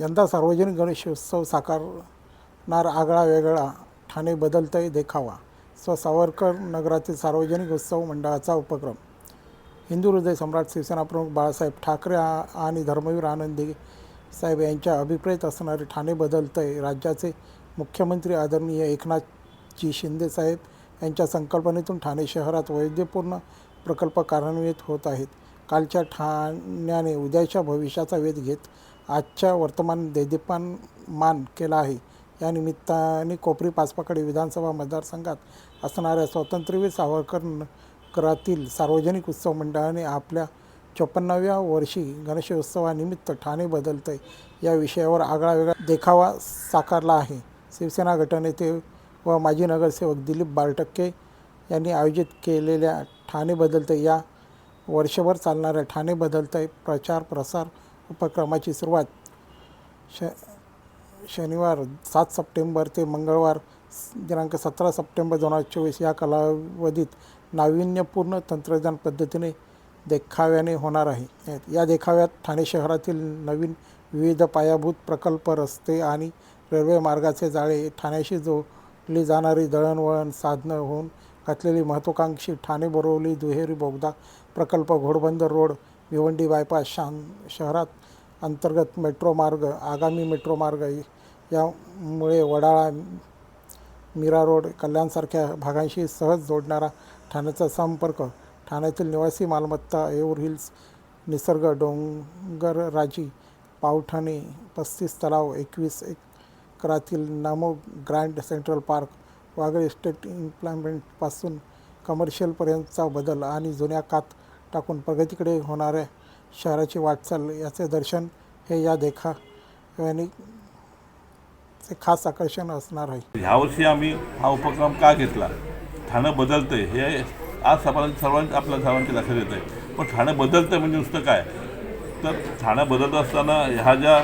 यंदा सार्वजनिक गणेशोत्सव साकारणार आगळा वेगळा ठाणे बदलतंय देखावा. स्व सावरकर नगरातील सार्वजनिक उत्सव मंडळाचा उपक्रम. हिंदू हृदय सम्राट शिवसेना प्रमुख बाळासाहेब ठाकरे आणि धर्मवीर आनंदी साहेब यांच्या अभिप्रेत असणारे ठाणे बदलतंय राज्याचे मुख्यमंत्री आदरणीय एकनाथजी शिंदे साहेब यांच्या संकल्पनेतून ठाणे शहरात वैविध्यपूर्ण प्रकल्प कार्यान्वित होत आहेत. कालच्या ठाण्याने उद्याच्या भविष्याचा वेध घेत आजच्या वर्तमान देदीपान मान केला आहे. या निमित्ताने कोपरी पाचपाकडे विधानसभा मतदारसंघात असणाऱ्या स्वातंत्र्यवीर सावरकरातील सार्वजनिक उत्सव मंडळाने आपल्या चोपन्नाव्या वर्षी गणेशोत्सवानिमित्त ठाणे बदलतंय. या विषयावर आगळा वेगळा देखावा साकारला आहे. शिवसेना गटनेते व माजी नगरसेवक दिलीप बालटक्के यांनी आयोजित केलेल्या ठाणे बदलतंय. या वर्षभर चालणाऱ्या ठाणे बदलतंय प्रचार प्रसार उपक्रमाची सुरुवात श शनिवार सात सप्टेंबर ते मंगळवार दिनांक सतरा सप्टेंबर दोन हजार चोवीस या कालावधीत नाविन्यपूर्ण तंत्रज्ञान पद्धतीने देखाव्याने होणार आहे. या देखाव्यात ठाणे शहरातील नवीन विविध पायाभूत प्रकल्प रस्ते आणि रेल्वे मार्गाचे जाळे ठाण्याशी जोडली जाणारी दळणवळण साधनं होऊन घातलेली महत्त्वाकांक्षी ठाणे बोरवली दुहेरी बोगदा प्रकल्प घोडबंदर रोड भिवंडी बायपास शान शहरात अंतर्गत मेट्रो मार्ग आगामी मेट्रो मार्ग यामुळे वडाळा मीरा रोड कल्याणसारख्या भागांशी सहज जोडणारा ठाण्याचा संपर्क. ठाण्यातील निवासी मालमत्ता एवर हिल्स निसर्ग डोंगरराजी पावठाणे पस्तीस तलाव एकवीस एकरातील Namo grand central park Wagle estate इम्प्लॉयमेंटपासून कमर्शियलपर्यंतचा बदल आणि जुन्या कात टाकून प्रगतीकडे होणाऱ्या शहराची वाटचाल याचे दर्शन हे या देखा चे खास आकर्षण असणार आहे. ह्यावर्षी आम्ही हा उपक्रम का घेतला? ठाणं बदलतंय हे आज आपण सर्वांच्या आपल्या सर्वांच्या लक्षात येत आहे पण ठाणं बदलतंय म्हणजे नुसतं काय? तर ठाणं बदलत असताना ह्या ज्या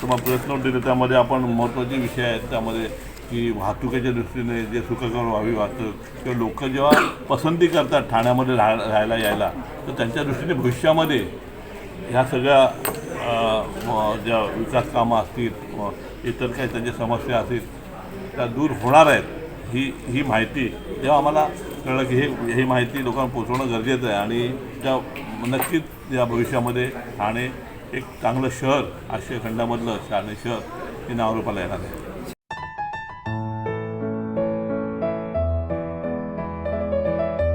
तुम्हाला प्रश्न दिले त्यामध्ये आपण महत्त्वाचे विषय आहेत त्यामध्ये की वाहतुकीच्या दृष्टीने जे सुखकर व्हावी वाहतूक किंवा लोक जेव्हा पसंती करतात ठाण्यामध्ये राहा राहायला यायला तर त्यांच्या दृष्टीने भविष्यामध्ये ह्या सगळ्या ज्या विकास कामं असतील इतर काही त्यांच्या समस्या असतील त्या दूर होणार आहेत ही ही माहिती जेव्हा आम्हाला कळलं की हे ही माहिती लोकांना पोचवणं गरजेचं आहे आणि त्या नक्कीच या भविष्यामध्ये ठाणे एक चांगलं शहर आशिया खंडामधलं ठाणे शहर हे नावरूपाला येणार आहे.